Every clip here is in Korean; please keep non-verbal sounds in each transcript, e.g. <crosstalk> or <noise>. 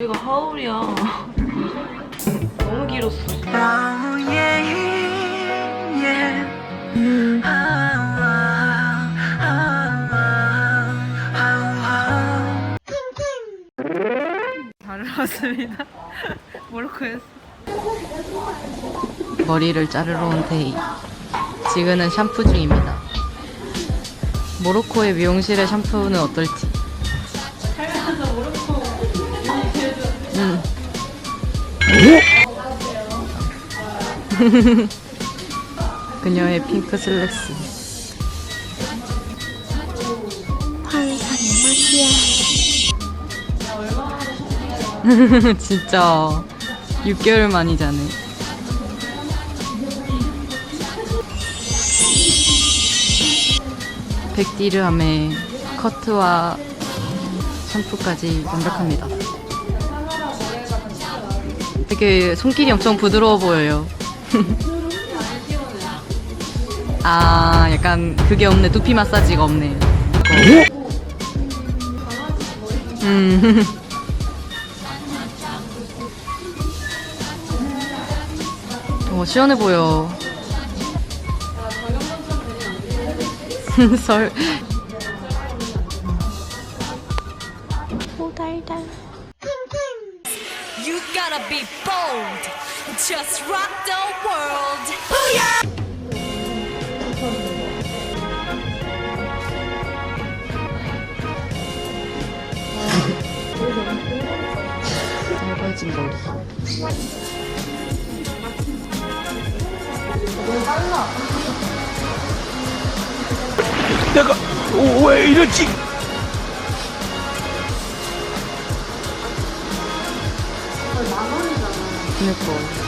여기가 하울이야. <laughs> 너무 길었어. Oh, yeah, yeah. Oh, oh, oh, oh, oh. 잘 왔습니다. 모로코에서. 머리를 자르러 온 데이. 지금은 샴푸 중입니다. 모로코의 미용실의 샴푸는 어떨지. <laughs> 그녀의 핑크 슬랙스. <laughs> 진짜 6개월 만이잖아. 백디르함의 커트와 샴푸까지 완벽합니다. 되게 손길이 엄청 부드러워 보여요. 아, 약간 그게 없네. 두피 마사지가 없네. 음. 어, 시원해 보여. <laughs> 설. Just rock the world. 짧아진 머리. 내가 왜 이러지? 그니까.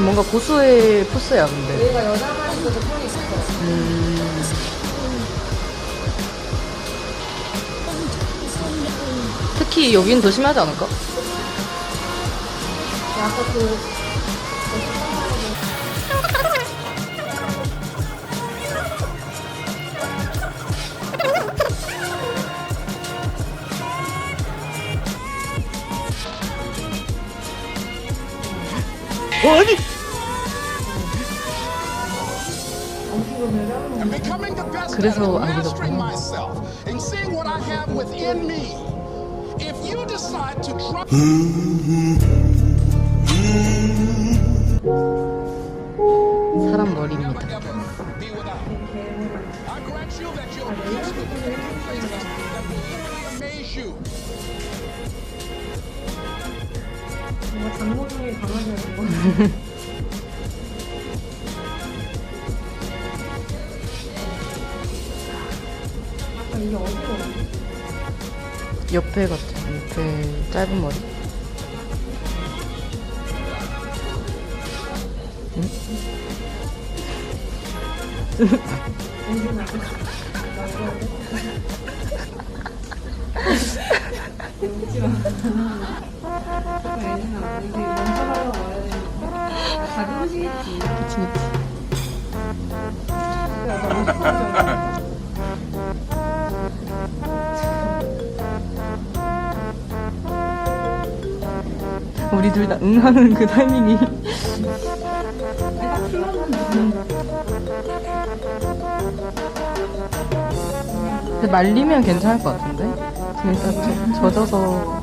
뭔가 고수의 포스야 근데 얘가 여자만 있어서 폰이 있어 음. 특히 여긴 더 심하지 않을까? 아니 and becoming the best 그래서 at it, 안 mastering 믿었구나. myself and seeing what I have within me. If you decide to try 사람 머리입니다 <laughs> 옆에 같아. 옆에 짧은 머리 <laughs> 그치 <laughs> 우리 둘 다 응하는 그 타이밍이 근데 말리면 괜찮을 것 같은데? 젖- 젖어서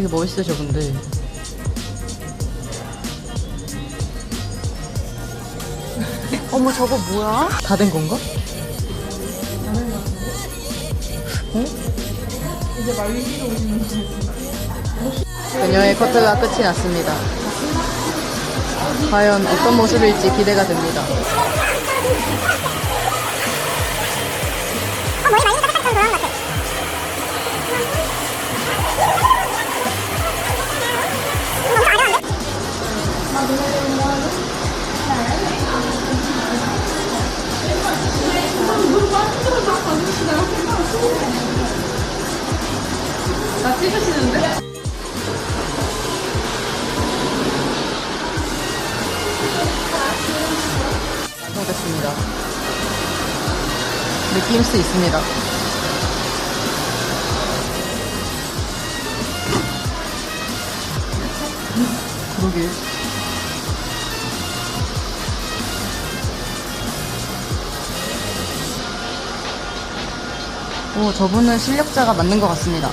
되게 멋있으셔 근데 <laughs> 어머 저거 뭐야? 다 된 건가? 어? 이제 말리기로 오시는 그녀의 커트가 끝이 났습니다. 과연 어떤 모습일지 기대가 됩니다. 완성됐습니다. 느낄 수 있습니다. 그러게. 오, 저분은 실력자가 맞는 것 같습니다.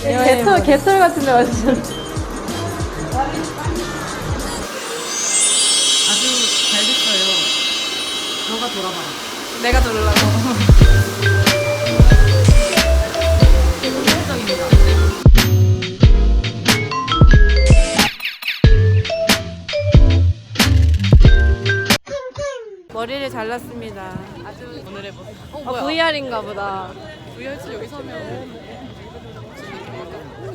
개털, 개털 같은데 완전. 아주 잘 됐어요. 너가 돌아봐라. 내가 들으려고. 머리를 잘랐습니다. 아주 오늘의 모습. 어, VR인가 보다. VR지 여기 서면.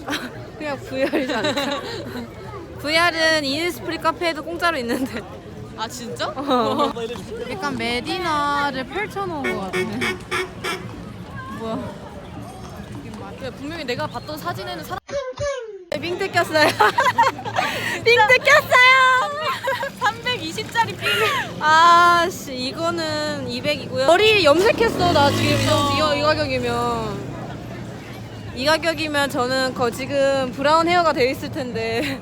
<laughs> 그냥 VR이잖아. <laughs> VR은 이니스프리 카페에도 공짜로 있는데. 아 진짜? 약간 메디나를 펼쳐놓은 것 같아. 뭐야? 분명히 내가 봤던 사진에는 사람. 삥 뜯겼어요. <laughs> 삥 뜯겼어요. 320짜리 삥. 아씨 이거는 200이고요. 머리 염색했어 나 지금 이, 정도, 이, 이 가격이면. 이 가격이면 저는 거 지금 브라운 헤어가 돼 있을 텐데